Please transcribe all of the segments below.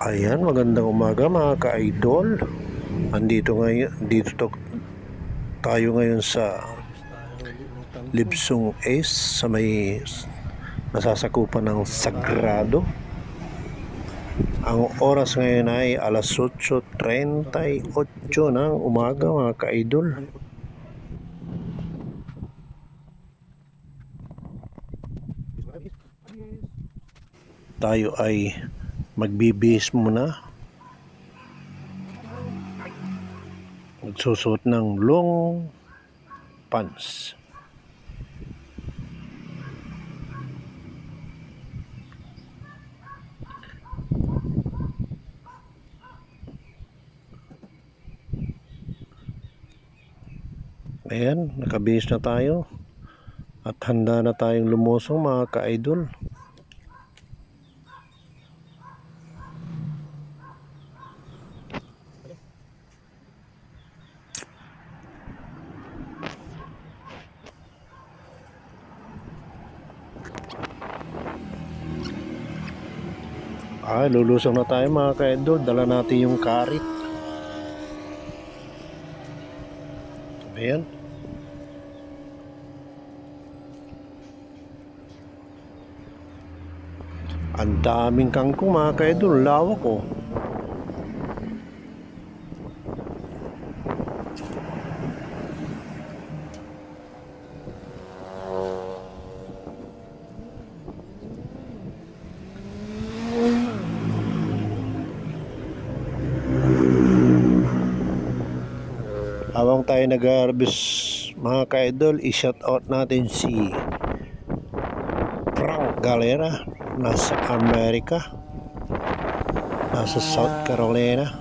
Ayan, magandang umaga mga ka-idol. Andito ngayon, dito to, tayo ngayon sa Libsong Ace sa may nasasakupan ng Sagrado. Ang oras ngayon ay alas 8.38 ng umaga mga ka-idol. Tayo ay magbibihis muna. Magsusuot ng long pants. Ayan, nakabihis na tayo. At handa na tayong lumusong mga ka-idol. Ah, lulusong na tayo mga ka-idol. Dala natin yung karit. Ayan. Ang daming kangkong mga ka-idol. Lawak oh. Habang tayo nag-harvest mga ka-idol, i-shout out natin si Frank Galera nasa Amerika nasa South Carolina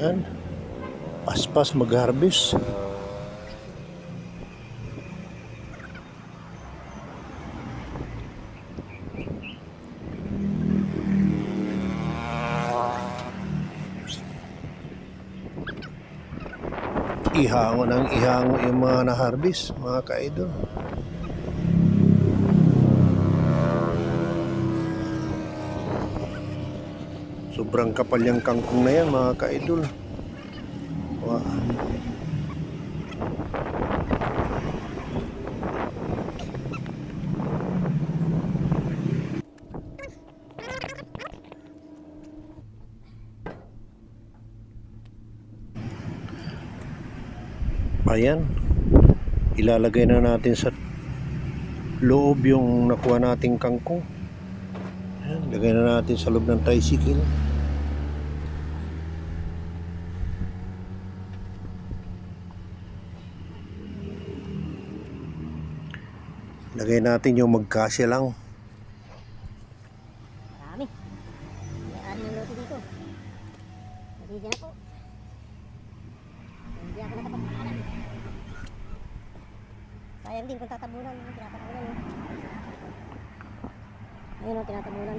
yan. Paspas mag-harvest. Ihango ng ihango yung mga na-harvest mga ka-idol sobrang kapal yung kangkong na yan mga ka-idol Wow. Ayan. Ilalagay na natin sa loob yung nakuha nating kangkong. Ayan, lagay na natin sa loob ng tricycle. Lagay natin yung magkasya lang. Marami. May ari ng lote dito. Na po. Hindi ako nakapagpakalan. Sayang din kung tatabunan. Tinatabunan. Ayun o, tinatabunan.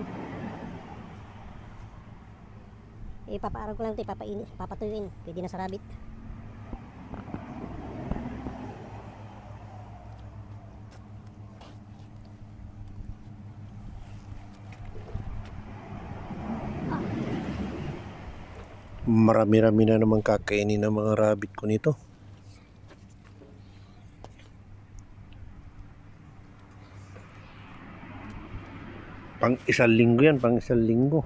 Ipapaarang ko lang ito, ipapain, papatuyuin. Pwede na sa rabbit. Marami-rami na naman kakainin ng mga rabbit ko nito. Pang isang linggo yan, pang isang linggo.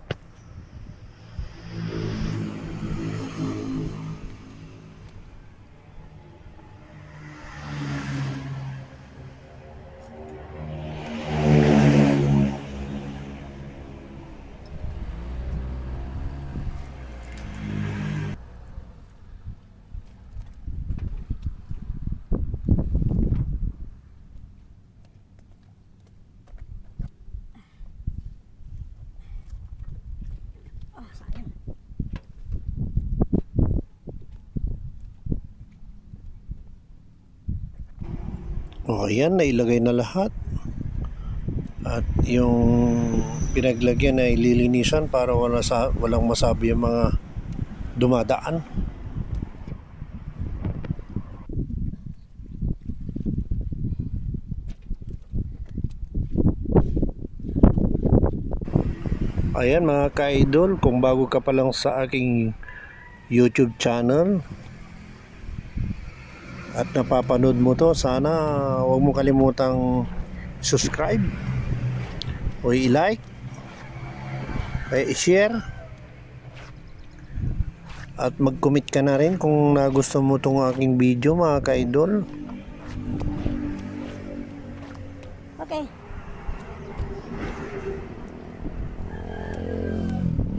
O ayan, nailagay na lahat. At yung pinaglagyan ay lilinisan para wala sa, walang masabi yung mga dumadaan. Ayan mga ka-idol, kung bago ka pa lang sa aking YouTube channel at napapanood mo to, sana huwag mo kalimutang subscribe o i-like o i-share at mag-commit ka na rin kung nagusto mo tong aking video mga ka-idol. Okay.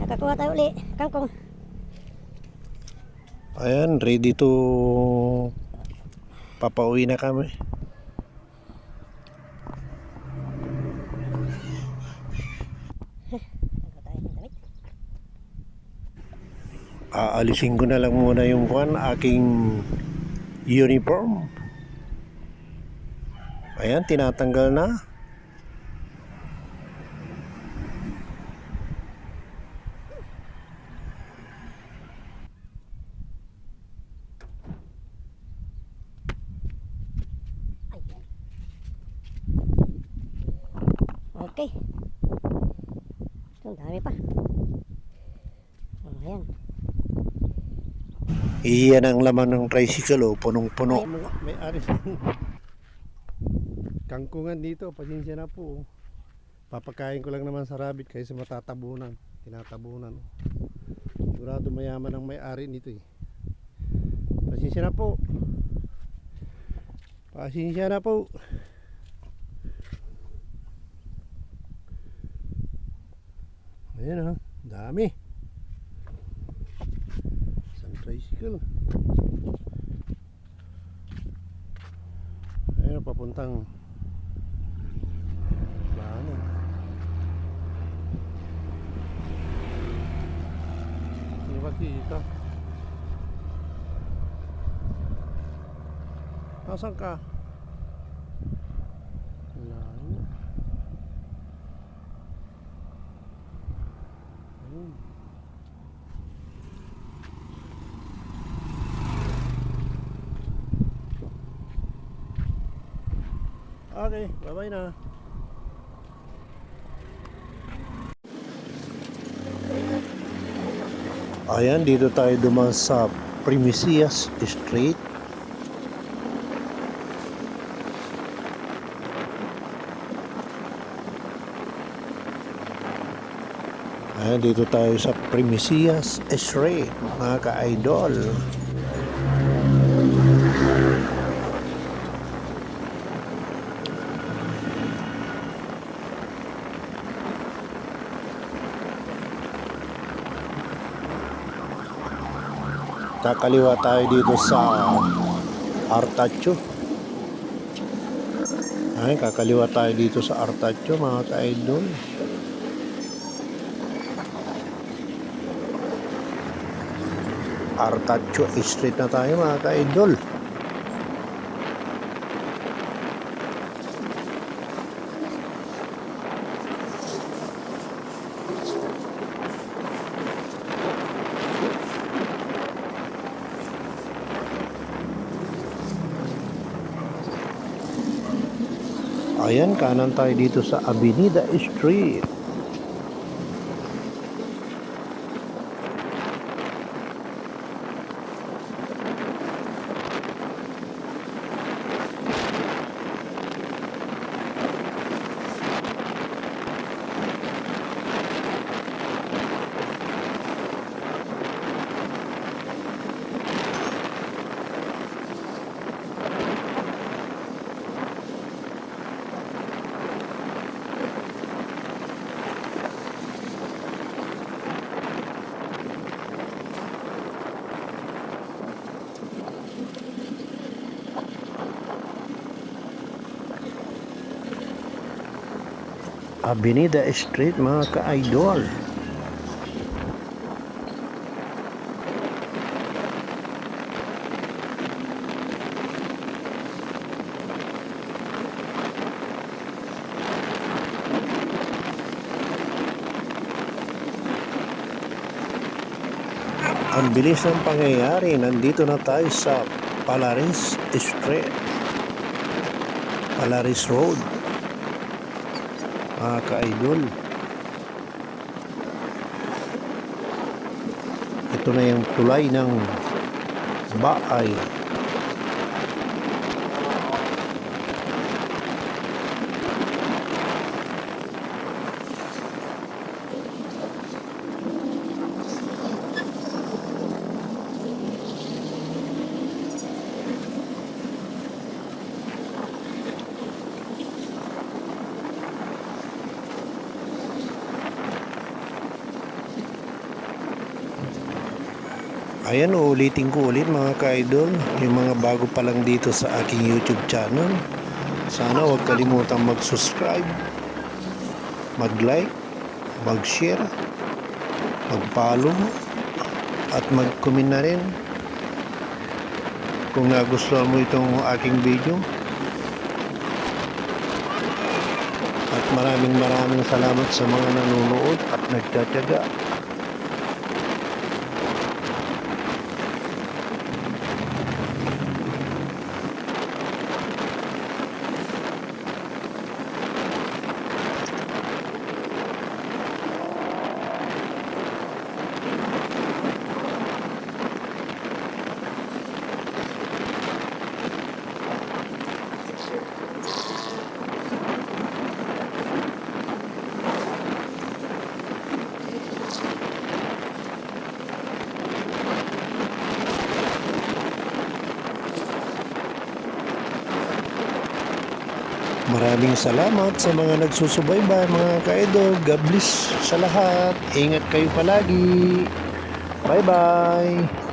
Nakakuha tayo uli. Kangkong. Ayan, ready to papauwi na kami. Aalisin ko na lang muna yung kwan, aking uniform. Ayan, tinatanggal na. Ay. Okay. Ito, ang dami pa. Oh, ayan. Iyan ang laman ng tricycle, oh, punong-puno. Ay. May ari. Kangkungan dito, pasensya na po. oh. Papakain ko lang naman sa rabbit kaysa matatabunan. Tinatabunan. oh. Sigurado mayaman ang may-ari nito eh. Pasensya na po. Pasensya na po. Ayan ha, dami. Tricycle. Ayan, papuntang plano. Hindi ba kita? Nasaan ka? Okay, bye-bye na. Ayan, dito tayo dumaan sa Primicias Street. Ayan, dito tayo sa Primicias Street, mga ka-idol. Kakaliwa tayo dito sa Artacho. Ay, kakaliwa tayo dito sa Artacho, mga ka-idol. Artacho Street na tayo, mga ka-idol. Ayan, kanan tayo dito sa Avenida Street. Avenida Street mga ka-idol Ang bilis ng pangyayari, nandito na tayo sa Palaris Street, Palaris Road. Mga ka-idol. Ito na yung tulay ng Baay. Ayan, uulitin ko ulit mga ka-idol, yung mga bago pa lang dito sa aking YouTube channel. Sana huwag kalimutang mag-subscribe, mag-like, mag-share, mag-follow, at mag-comment na rin kung nagustuhan mo itong aking video. At maraming maraming salamat sa mga nanonood at nagtatyaga. Maraming salamat sa mga nagsusubaybay mga ka-idol. God bless sa lahat. Ingat kayo palagi. Bye-bye.